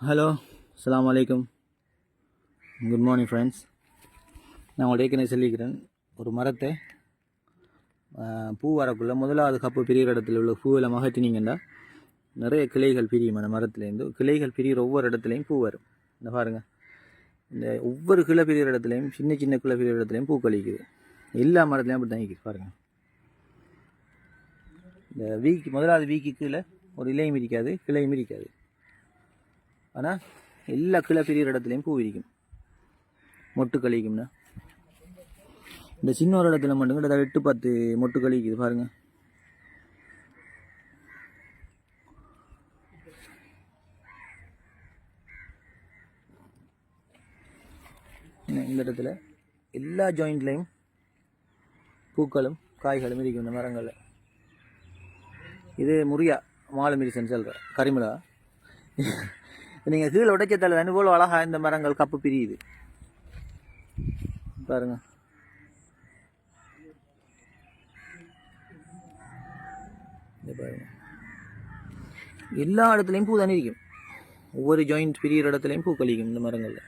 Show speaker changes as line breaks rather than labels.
Hello அஸ்ஸலாமு வலைக்கம் good morning friends நான் உங்கள்ட்ட ஏற்கனவே சொல்லிக்கிறேன் ஒரு மரத்தை பூ வரக்குள்ளே முதலாவது கப்பு பிரிகிற இடத்துல உள்ள பூவில் மகட்டினீங்கன்னா நிறைய கிளைகள் பிரியும் அந்த மரத்துலேருந்து கிளைகள் பிரிகிற ஒவ்வொரு இடத்துலையும் பூ வரும். இந்த பாருங்கள் இந்த ஒவ்வொரு கிளை பிரிகிற இடத்துலையும் சின்ன சின்ன கிளை பிரிகிற இடத்துலையும் பூ கழிக்குது. எல்லா மரத்துலையும் அப்படி தான் இருக்குது பாருங்கள் இந்த வீக்கு முதலாவது வீக்கு கீழே ஒரு இலையும் இருக்காது கிளையும் இருக்காது ஆனால் எல்லா கிளை பிரிகிற இடத்துலையும் பூ விரிக்கும். மொட்டு கழிக்கும்னா. இந்த சின்ன ஒரு இடத்துல மட்டும் கிட்ட எட்டு பத்து மொட்டு கழிக்குது பாருங்க. இந்த- இந்த இடத்துல எல்லா ஜாயிண்ட்லையும் பூக்களும் காய்களும் இருக்கும் இந்த மரங்களில். இது முறியா மாலுமிரிசன் சொல்கிற சொல்கிறேன் கரிமிளா நீங்கள் கீழே உடைச்சத்தால் வேணும் போல் அழகா இந்த மரங்கள் கப்பு பிரியுது. பாருங்க. பாருங்க. எல்லா இடத்துலையும் பூ தானே இருக்கும் ஒவ்வொரு ஜாயிண்ட் பிரியிற இடத்துலையும் பூ கழிக்கும் இந்த மரங்களில்.